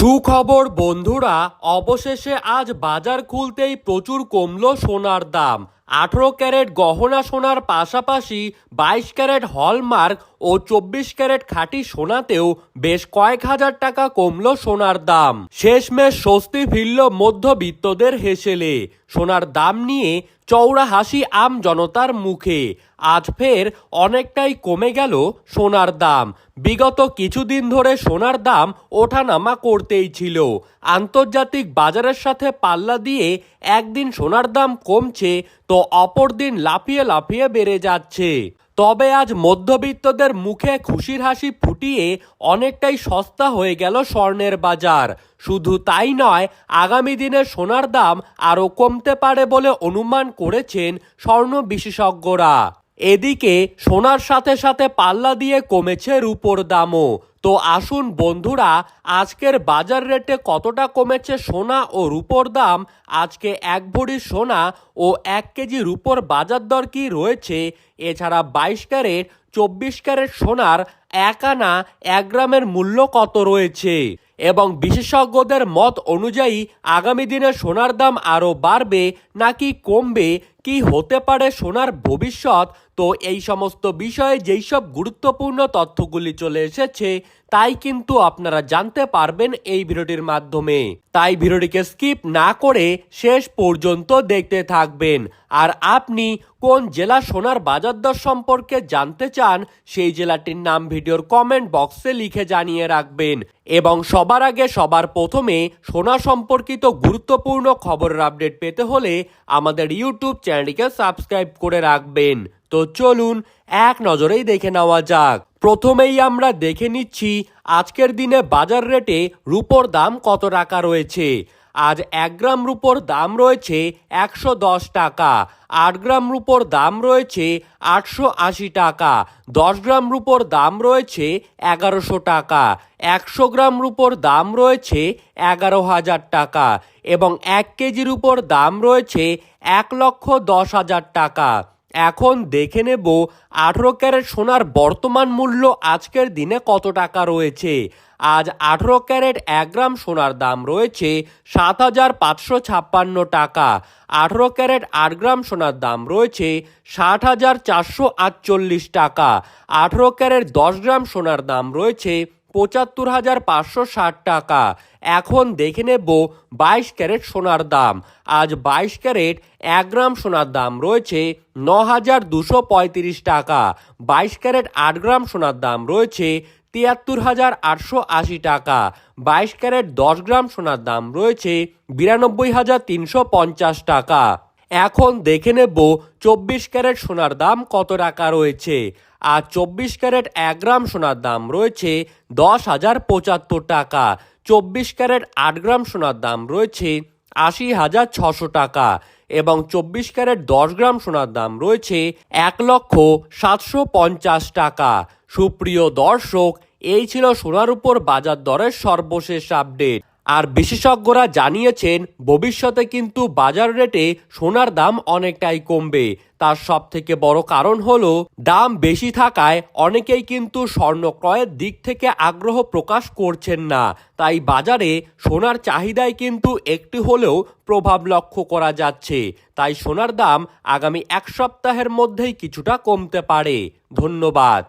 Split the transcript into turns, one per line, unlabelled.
সুখবর, বন্ধুরা, অবশেষে আজ বাজার খুলতেই প্রচুর কমল সোনার দাম। আঠেরো ক্যারেট গহনা সোনার পাশাপাশি বাইশ ক্যারেট হলমার্ক ও চব্বিশ ক্যারেট খাঁটি সোনাতেও বেশ কয়েক হাজার টাকা কমল সোনার দাম। শেষমেশ স্বস্তি ফিরল মধ্যবিত্তদের হেসেলে। সোনার দাম নিয়ে চৌড়া হাসি আম জনতার মুখে। আজ ফের অনেকটাই কমে গেল সোনার দাম। বিগত কিছুদিন ধরে সোনার দাম ওঠানামা করতেই ছিল। আন্তর্জাতিক বাজারের সাথে পাল্লা দিয়ে একদিন সোনার দাম কমছে তো অপর দিন লাফিয়ে লাফিয়ে বেড়ে যাচ্ছে। তবে আজ মধ্যবিত্তদের মুখে খুশির হাসি ফুটিয়ে অনেকটাই সস্তা হয়ে গেল স্বর্ণের বাজার। শুধু তাই নয়, আগামী দিনে সোনার দাম আরও কমতে পারে বলে অনুমান করেছেন স্বর্ণ বিশেষজ্ঞরা। এদিকে সোনার সাথে সাথে পাল্লা দিয়ে কমেছে রূপোর দামও। তো আসুন বন্ধুরা, আজকের বাজার রেটে কতটা কমেছে সোনা ও রূপোর দাম? আজকে এক ভরি সোনা ও এক কেজি রূপোর বাজার দর কি রয়েছে? এছাড়া বাইশ ক্যারেট, চব্বিশ ক্যারেট সোনার এক আনা এক গ্রামের মূল্য কত রয়েছে? এবং বিশেষজ্ঞদের মত অনুযায়ী, আগামী দিনে সোনার দাম আরও বাড়বে নাকি কমবে? কি হতে পারে সোনার ভবিষ্যৎ? তো এই সমস্ত বিষয়ে যেই সব গুরুত্বপূর্ণ তথ্যগুলি চলে এসেছে, তাই কিন্তু আপনারা জানতে পারবেন এই ভিডিওটির মাধ্যমে। তাই ভিডিওটিকে স্কিপ না করে শেষ পর্যন্ত দেখতে থাকবেন। আর আপনি কোন জেলা সোনার বাজার দর সম্পর্কে জানতে চান, সেই জেলাটির নাম ভিডিওর কমেন্ট বক্সে লিখে জানিয়ে রাখবেন। এবং সবার আগে সবার প্রথমে সোনা সম্পর্কিত গুরুত্বপূর্ণ খবরের আপডেট পেতে হলে আমাদের ইউটিউব চ্যানেলটিকে সাবস্ক্রাইব করে রাখবেন। তো চলুন এক নজরেই দেখে নেওয়া যাক। প্রথমেই আমরা দেখে নিচ্ছি আজকের দিনে বাজার রেটে রুপোর দাম কত টাকা রয়েছে। আজ এক গ্রাম রুপোর দাম রয়েছে একশো দশ টাকা, আট গ্রাম রুপোর দাম রয়েছে আটশো আশি টাকা, দশ গ্রাম রুপোর দাম রয়েছে এগারোশো টাকা, একশো গ্রাম রুপোর দাম রয়েছে এগারো হাজার টাকা এবং এক কেজির উপর দাম রয়েছে এক লক্ষ দশ হাজার টাকা। এখন দেখে নেব আঠেরো ক্যারেট সোনার বর্তমান মূল্য আজকের দিনে কত টাকা রয়েছে। আজ আঠেরো ক্যারেট এক গ্রাম সোনার দাম রয়েছে সাত হাজার পাঁচশো ছাপ্পান্ন টাকা। আঠেরো ক্যারেট আট গ্রাম সোনার দাম রয়েছে ষাট হাজার চারশো আটচল্লিশ টাকা। আঠেরো ক্যারেট দশ গ্রাম সোনার দাম রয়েছে পঁচাত্তর হাজার পাঁচশো ষাট টাকা। এখন দেখে নেব বাইশ ক্যারেট সোনার দাম। আজ বাইশ ক্যারেট এক গ্রাম সোনার দাম রয়েছে ন হাজার দুশো পঁয়ত্রিশ টাকা। বাইশ ক্যারেট আট গ্রাম সোনার দাম রয়েছে তিয়াত্তর হাজার আটশো আশি টাকা। বাইশ ক্যারেট দশ গ্রাম সোনার দাম রয়েছে বিরানব্বই হাজার তিনশো পঞ্চাশ টাকা। এখন দেখে নেব চব্বিশ ক্যারেট সোনার দাম কত টাকা রয়েছে। আর চব্বিশ ক্যারেট এক গ্রাম সোনার দাম রয়েছে দশ হাজার পঁচাত্তর টাকা। চব্বিশ ক্যারেট আট গ্রাম সোনার দাম রয়েছে আশি হাজার ছশো টাকা। এবং চব্বিশ ক্যারেট দশ গ্রাম সোনার দাম রয়েছে এক লক্ষ সাতশো পঞ্চাশ টাকা। সুপ্রিয় দর্শক, এই ছিল সোনার উপর বাজার দরের সর্বশেষ আপডেট আর বিশেষজ্ঞরা জানিয়েছেন, ভবিষ্যতে কিন্তু বাজার রেটে সোনার দাম অনেকটাই কমবে। তার সব থেকে বড় কারণ হল, দাম বেশি থাকায় অনেকেই কিন্তু স্বর্ণ ক্রয়ের দিক থেকে আগ্রহ প্রকাশ করছেন না। তাই বাজারে সোনার চাহিদায় কিন্তু একটি হলেও প্রভাব লক্ষ্য করা যাচ্ছে। তাই সোনার দাম আগামী এক সপ্তাহের মধ্যেই কিছুটা কমতে পারে। ধন্যবাদ।